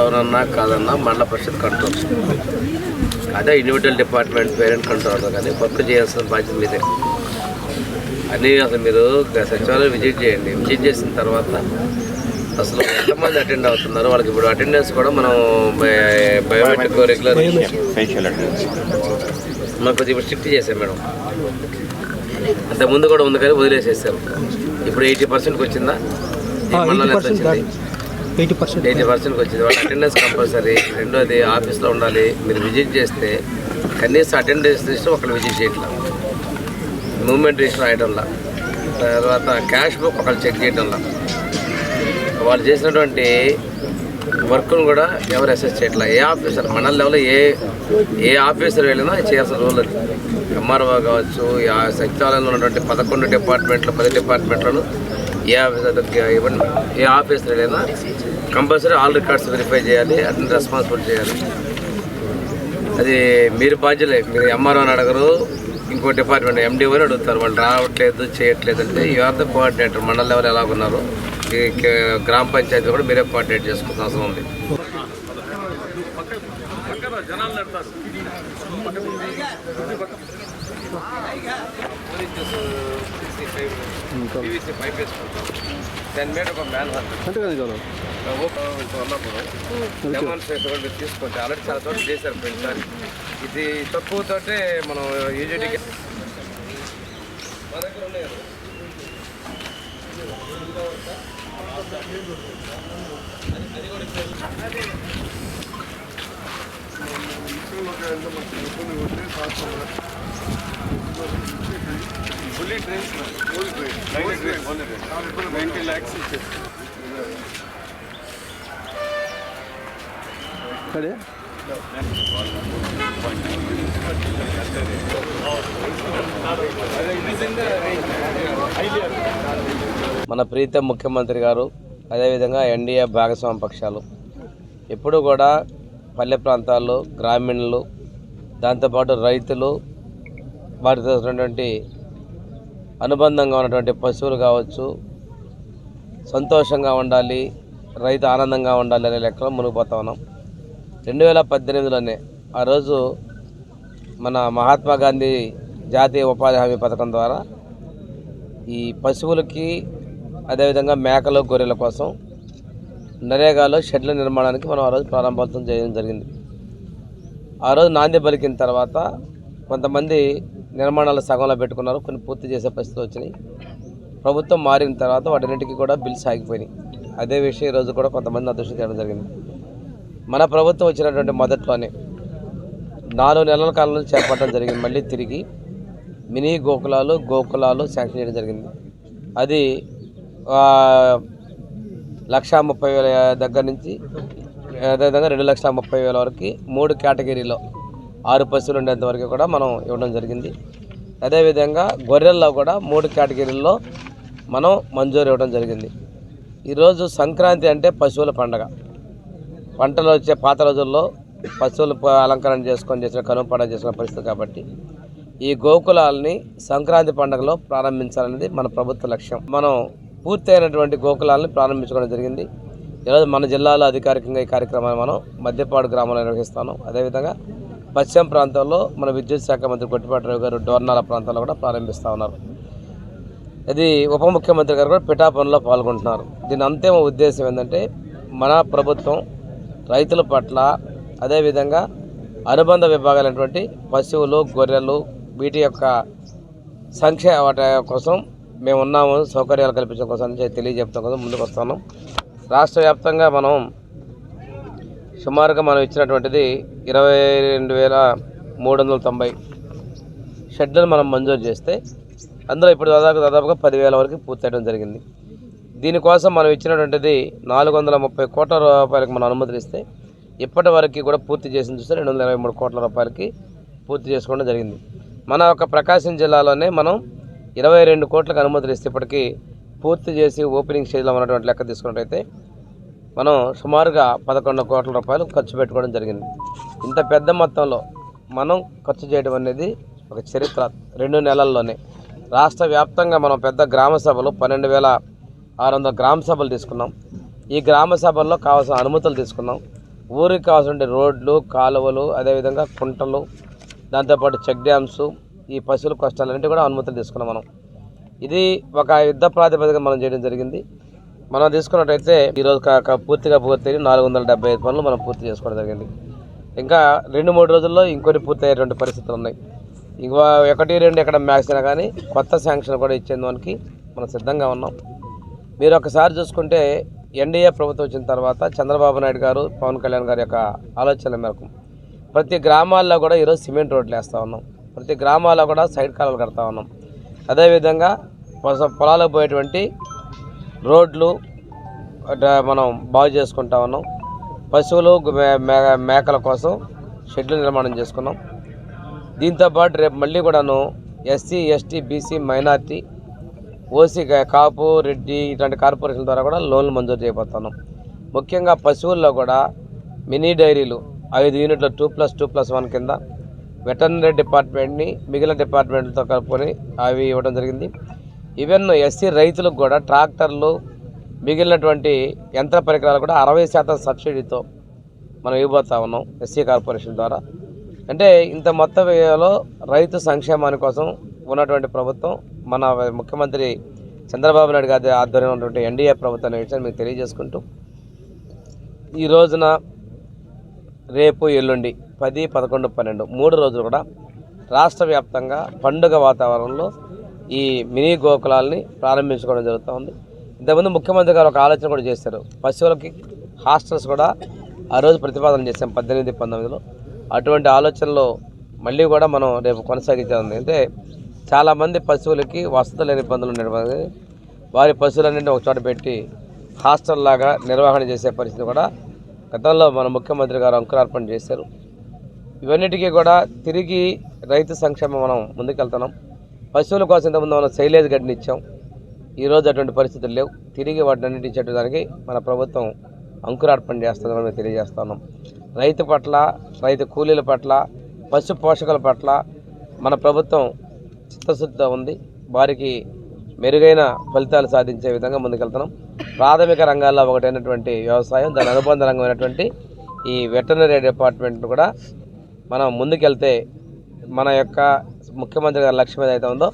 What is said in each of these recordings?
ఎవరన్నా కాదన్నా మండల పరిషత్ కంట్రోల్. అదే ఇండివిజువల్ డిపార్ట్మెంట్ పేరెంట్ కంట్రోల్ కానీ వర్క్ చేయాల్సిన బాధ్యత మీదే. అన్నీ అసలు మీరు సచివాలయం విజిట్ చేయండి. విజిట్ చేసిన తర్వాత అసలు ఎంతమంది అటెండ్ అవుతున్నారు? వాళ్ళకి ఇప్పుడు అటెండెన్స్ కూడా మనం బయోమెట్రిక్ రెగ్యులర్ ఫేషియల్ అటెండెన్స్ మాకు కొద్దిగా ఇప్పుడు షిఫ్ట్ చేశాం మేడం. అంత ముందు కూడా ఉంది కానీ వదిలేసేసారు ఇప్పుడు ఎయిటీ పర్సెంట్కి వచ్చిందా? మండలం ఎంత వచ్చింది? ఎయిటీ పర్సెంట్ ఎయిటీ పర్సెంట్కి వచ్చింది. వాళ్ళ అటెండెన్స్ కంపల్సరీ. రెండోది ఆఫీస్లో ఉండాలి. మీరు విజిట్ చేస్తే కనీసం అటెండెన్స్ తీసుకుని ఒకళ్ళు విజిట్ చేయట్లా. మూమెంట్ రిజిస్టర్ రాయడంలా. తర్వాత క్యాష్ బుక్ ఒకళ్ళు చెక్ చేయడంలా. వాళ్ళు చేసినటువంటి వర్క్ను కూడా ఎవరు అసెస్ చేయట్లా. ఏ ఆఫీసర్ మండల లెవెల్లో ఏ ఏ ఆఫీసర్ వెళ్ళినా చేయాల్సిన రూల్ అది. ఎంఆర్ఓ కావచ్చు ఆ సచివాలయంలో ఉన్నటువంటి పదకొండు డిపార్ట్మెంట్లు పది డిపార్ట్మెంట్లను ఏ ఆఫీస్ ఇవ్వండి ఏ ఆఫీసర్ వెళ్ళినా కంపల్సరీ ఆల్ రికార్డ్స్ వెరిఫై చేయాలి అతని రెస్పాన్సిబుల్ చేయాలి. అది మీరు బాధ్యులే. మీరు ఎంఆర్ఓ అని అడగరు ఇంకో డిపార్ట్మెంట్ ఎండిఓ అని అడుగుతారు. వాళ్ళు రావట్లేదు చేయట్లేదు అంటే you are the coordinator mandal level ఎలాగున్నారు? ఈ గ్రామ పంచాయతీ కూడా మీరే కోఆర్డినేట్ చేసుకోవాల్సిన అవసరం ఉంది. దాని మీద ఒక మ్యాన్ అంతే కదా. కదా డెమాన్స్ట్రేషన్ కూడా తీసుకోండి. ఆల్రెడీ చాలా చోట్ల చేశారు ప్రతిసారి ఇది తక్కువతోటే మనం యూజీడీకి మా దగ్గర అదే మన ప్రీత ముఖ్యమంత్రి గారు అదేవిధంగా ఎన్డీఏ భాగస్వామ్య పక్షాలు. ఎప్పుడూ కూడా పల్లె ప్రాంతాల్లో గ్రామీణులు దాంతోపాటు రైతులు వారితో ఉన్నటువంటి అనుబంధంగా ఉన్నటువంటి పశువులు కావచ్చు సంతోషంగా ఉండాలి రైతు ఆనందంగా ఉండాలి అనే లెక్కలో మునిగిపోతా ఉన్నాం. రెండు వేల పద్దెనిమిదిలోనే ఆ రోజు మన మహాత్మా గాంధీ జాతీయ ఉపాధి హామీ పథకం ద్వారా ఈ పశువులకి అదేవిధంగా మేకలు గొర్రెల కోసం నరేగాలో షెడ్ల నిర్మాణానికి మనం ఆ రోజు ప్రారంభోత్సవం చేయడం జరిగింది. ఆ రోజు నాంది పలికిన తర్వాత కొంతమంది నిర్మాణాలు సగంలో పెట్టుకున్నారు. కొన్ని పూర్తి చేసే పరిస్థితులు వచ్చినాయి. ప్రభుత్వం మారిన తర్వాత వాటిన్నిటికీ కూడా బిల్స్ ఆగిపోయినాయి. అదే విషయం ఈరోజు కూడా కొంతమంది నా చేయడం జరిగింది. మన ప్రభుత్వం వచ్చినటువంటి మొదట్లోనే నాలుగు నెలల కాలంలో చేపట్టడం జరిగింది. మళ్ళీ తిరిగి మినీ గోకులాలు గోకులాలు శాంక్షన్ చేయడం జరిగింది. అది లక్షా ముప్పై వేల దగ్గర నుంచి అదేవిధంగా రెండు లక్షల ముప్పై వేల వరకు మూడు కేటగిరీలో ఆరు పశువులు ఉండేంత వరకు కూడా మనం ఇవ్వడం జరిగింది. అదేవిధంగా గొర్రెల్లో కూడా మూడు కేటగిరీల్లో మనం మంజూరు ఇవ్వడం జరిగింది. ఈరోజు సంక్రాంతి అంటే పశువుల పండగ. పంటలు వచ్చే పాత రోజుల్లో పశువులు అలంకరణ చేసుకొని చేసిన కనుమ పండుగ చేసిన పరిస్థితి కాబట్టి ఈ గోకులాలని సంక్రాంతి పండుగలో ప్రారంభించాలనేది మన ప్రభుత్వ లక్ష్యం. మనం పూర్తయినటువంటి గోకులాలని ప్రారంభించుకోవడం జరిగింది. ఈరోజు మన జిల్లాలో అధికారికంగా ఈ కార్యక్రమాన్ని మనం మధ్యపాడు గ్రామంలో నిర్వహిస్తాను. అదేవిధంగా పశ్చిమ ప్రాంతంలో మన విద్యుత్ శాఖ మంత్రి కొట్టిపాటిరావు గారు డోర్నాల ప్రాంతంలో కూడా ప్రారంభిస్తూ ఉన్నారు. ఇది ఉప ముఖ్యమంత్రి గారు కూడా పిఠాపనలో పాల్గొంటున్నారు. దీని అంతిమ ఉద్దేశం ఏంటంటే మన ప్రభుత్వం రైతుల పట్ల అదేవిధంగా అనుబంధ విభాగాలైనటువంటి పశువులు గొర్రెలు వీటి యొక్క సంఖ్య వాటి కోసం మేము ఉన్నాము సౌకర్యాలు కల్పించడం కోసం అని తెలియజెప్పడం కోసం ముందుకు వస్తున్నాం. రాష్ట్ర వ్యాప్తంగా మనం సుమారుగా మనం ఇచ్చినటువంటిది ఇరవై రెండు వేల మూడు వందల తొంభై షెడ్లను మనం మంజూరు చేస్తే అందులో ఇప్పుడు దాదాపు దాదాపుగా పదివేల వరకు పూర్తయడం జరిగింది. దీనికోసం మనం ఇచ్చినటువంటిది నాలుగు వందల ముప్పై కోట్ల రూపాయలకు మనం అనుమతులు ఇస్తే ఇప్పటి వరకు కూడా పూర్తి చేసిన చూస్తే రెండు వందల ఇరవై మూడు కోట్ల రూపాయలకి పూర్తి చేసుకోవడం జరిగింది. మన యొక్క ప్రకాశం జిల్లాలోనే మనం ఇరవై రెండు కోట్లకు అనుమతులు ఇస్తే ఇప్పటికీ పూర్తి చేసి ఓపెనింగ్ స్టేజ్లో ఉన్నటువంటి లెక్క తీసుకున్నట్టయితే మనం సుమారుగా పదకొండు కోట్ల రూపాయలు ఖర్చు పెట్టుకోవడం జరిగింది. ఇంత పెద్ద మొత్తంలో మనం ఖర్చు చేయడం అనేది ఒక చరిత్ర రెండు నెలల్లోనే. రాష్ట్ర వ్యాప్తంగా మనం పెద్ద గ్రామ సభలు పన్నెండు వేల ఆరు వందల గ్రామ సభలు తీసుకున్నాం. ఈ గ్రామ సభల్లో కావాల్సిన అనుమతులు తీసుకున్నాం. ఊరికి కావాల్సిన రోడ్లు కాలువలు అదేవిధంగా కుంటలు దాంతోపాటు చెక్ డ్యామ్స్ ఈ పశువుల కష్టాలన్నింటి కూడా అనుమతులు తీసుకున్నాం మనం. ఇది ఒక యుద్ధ ప్రాతిపదిక మనం చేయడం జరిగింది. మనం తీసుకున్నట్టయితే ఈరోజు కాక పూర్తిగా పూర్తి నాలుగు వందల డెబ్బై ఐదు పనులు మనం పూర్తి చేసుకోవడం జరిగింది. ఇంకా రెండు మూడు రోజుల్లో ఇంకొన్ని పూర్తయ్యేటువంటి పరిస్థితులు ఉన్నాయి. ఇంకా ఒకటి రెండు ఎక్కడ మ్యాక్స్ అయినా కానీ కొత్త శాంక్షన్ కూడా ఇచ్చేందుకు మనం సిద్ధంగా ఉన్నాం. మీరు ఒకసారి చూసుకుంటే ఎన్డీఏ ప్రభుత్వం వచ్చిన తర్వాత చంద్రబాబు నాయుడు గారు పవన్ కళ్యాణ్ గారి యొక్క ఆలోచనల మేరకు ప్రతి గ్రామాల్లో కూడా ఈరోజు సిమెంట్ రోడ్లు వేస్తూ ఉన్నాం. ప్రతి గ్రామాల్లో కూడా సైడ్ కాలువలు కడతా ఉన్నాం. అదేవిధంగా పొలాలకు పోయేటువంటి రోడ్లు మనం బాగు చేసుకుంటా ఉన్నాం. పశువులు మే- మే- మేకల కోసం షెడ్లు నిర్మాణం చేసుకున్నాం. దీంతోపాటు రేపు మళ్ళీ కూడాను SC ST BC minority OC Kapu Reddy ఇట్లాంటి కార్పొరేషన్ ద్వారా కూడా లోన్లు మంజూరు చేయబోతున్నాం. ముఖ్యంగా పశువుల్లో కూడా మినీ డైరీలు ఐదు యూనిట్ల two plus two plus one కింద వెటర్నరీ డిపార్ట్మెంట్ని మిగిలిన డిపార్ట్మెంట్లతో కలుపుకొని అవి ఇవ్వడం జరిగింది. ఈవెన్ ఎస్సీ రైతులకు కూడా ట్రాక్టర్లు మిగిలినటువంటి యంత్ర పరికరాలు కూడా అరవై శాతం సబ్సిడీతో మనం ఇవ్వబోతా ఉన్నాం ఎస్సీ కార్పొరేషన్ ద్వారా. అంటే ఇంత మొత్తం వ్యయంలో రైతు సంక్షేమాని కోసం ఉన్నటువంటి ప్రభుత్వం మన ముఖ్యమంత్రి చంద్రబాబు నాయుడు గారి ఆధ్వర్యంలో ఉన్నటువంటి ఎన్డీఏ ప్రభుత్వం అనే విషయాన్ని మీకు తెలియజేసుకుంటూ ఈ రోజున రేపు ఎల్లుండి పది పదకొండు పన్నెండు మూడు రోజులు కూడా రాష్ట్ర వ్యాప్తంగా పండుగ వాతావరణంలో ఈ మినీ గోకులాల్ని ప్రారంభించుకోవడం జరుగుతూ ఉంది. ఇంతకుముందు ముఖ్యమంత్రి గారు ఒక ఆలోచన కూడా చేశారు. పశువులకి హాస్టల్స్ కూడా ఆ రోజు ప్రతిపాదన చేశాం పద్దెనిమిది పంతొమ్మిదిలో. అటువంటి ఆలోచనలో మళ్ళీ కూడా మనం రేపు కొనసాగించాలి అంటే చాలామంది పశువులకి వసతి లేని ఇబ్బందులు ఉండేటువంటి వారి పశువులన్నింటినీ ఒక చోట పెట్టి హాస్టల్ లాగా నిర్వహణ చేసే పరిస్థితి కూడా గతంలో మన ముఖ్యమంత్రి గారు అంకురార్పణ చేశారు. ఇవన్నిటికీ కూడా తిరిగి రైతు సంక్షేమం మనం ముందుకెళ్తున్నాం. పశువుల కోసం ఇంతకుముందు మనం శైలేజ్ గడ్డిని ఇచ్చాం. ఈరోజు అటువంటి పరిస్థితులు లేవు. తిరిగి వాటిని అన్నిటి మన ప్రభుత్వం అంకురార్పణ చేస్తుందని మేము తెలియజేస్తున్నాం. రైతు పట్ల రైతు కూలీల పట్ల పశు పోషకుల పట్ల మన ప్రభుత్వం చిత్తశుద్ధితో ఉంది. వారికి మెరుగైన ఫలితాలు సాధించే విధంగా ముందుకెళ్తున్నాం. ప్రాథమిక రంగాల్లో ఒకటైనటువంటి వ్యవసాయం దాని అనుబంధ రంగమైనటువంటి ఈ వెటర్నరీ డిపార్ట్మెంట్ కూడా మనం ముందుకెళ్తే మన యొక్క ముఖ్యమంత్రి గారి లక్ష్యం ఏదైతే ఉందో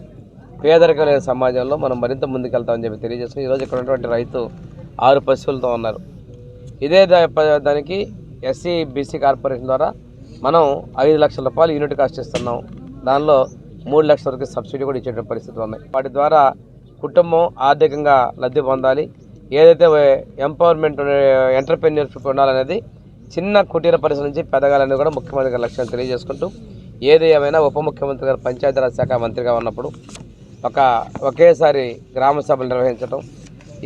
పేదరికం లేని సమాజంలో మనం మరింత ముందుకెళ్తామని చెప్పి తెలియజేసుకుని ఈరోజు ఇక్కడ ఉన్నటువంటి రైతు ఆరు పశువులతో ఉన్నారు. ఇదే దానికి ఎస్సీ బీసీ కార్పొరేషన్ ద్వారా మనం ఐదు లక్షల రూపాయలు యూనిట్ కాస్ట్ ఇస్తున్నాం దానిలో మూడు లక్షల వరకు సబ్సిడీ కూడా ఇచ్చే పరిస్థితులు ఉన్నాయి. వాటి ద్వారా కుటుంబం ఆర్థికంగా లబ్ధి పొందాలి. ఏదైతే ఎంపవర్మెంట్ ఎంటర్ప్రెన్యూర్షిప్ ఉండాలనేది చిన్న కుటీర పరిశ్రమ నుంచి పెదగాలని కూడా ముఖ్యమంత్రి గారి లక్ష్యం తెలియజేసుకుంటూ ఏది ఏమైనా ఉప ముఖ్యమంత్రి గారు పంచాయతీరాజ్ శాఖ మంత్రిగా ఉన్నప్పుడు ఒక ఒకేసారి గ్రామ సభలు నిర్వహించడం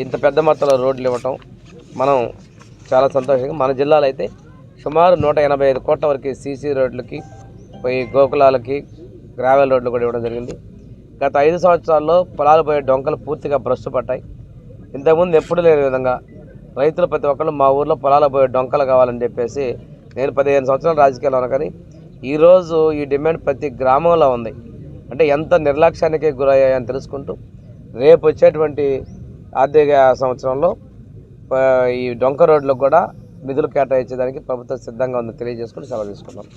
ఇంత పెద్ద మొత్తంలో రోడ్లు ఇవ్వటం మనం చాలా సంతోషంగా మన జిల్లాలో అయితే సుమారు నూట ఎనభై ఐదు కోట్ల వరకు సీసీ రోడ్లకి పోయి గోకులాలకి గ్రావెల్ రోడ్లు కూడా ఇవ్వడం జరిగింది. గత ఐదు సంవత్సరాల్లో పొలాలు పోయే డొంకలు పూర్తిగా భ్రష్టు పట్టాయి ఇంతకుముందు ఎప్పుడు లేని విధంగా రైతులు ప్రతి ఒక్కళ్ళు మా ఊర్లో పొలాలు పోయే డొంకలు కావాలని చెప్పేసి నేను పదిహేను సంవత్సరాలు రాజకీయాల్లో ఉన్నా కానీ ఈరోజు ఈ డిమాండ్ ప్రతి గ్రామంలో ఉంది. అంటే ఎంత నిర్లక్ష్యానికి గురయ్యాయని తెలుసుకుంటూ రేపు వచ్చేటువంటి ఆర్థిక సంవత్సరంలో ఈ డొంక రోడ్లకు కూడా నిధులు కేటాయించేదానికి ప్రభుత్వం సిద్ధంగా ఉందని తెలియజేసుకుని సెలవు తీసుకున్నాం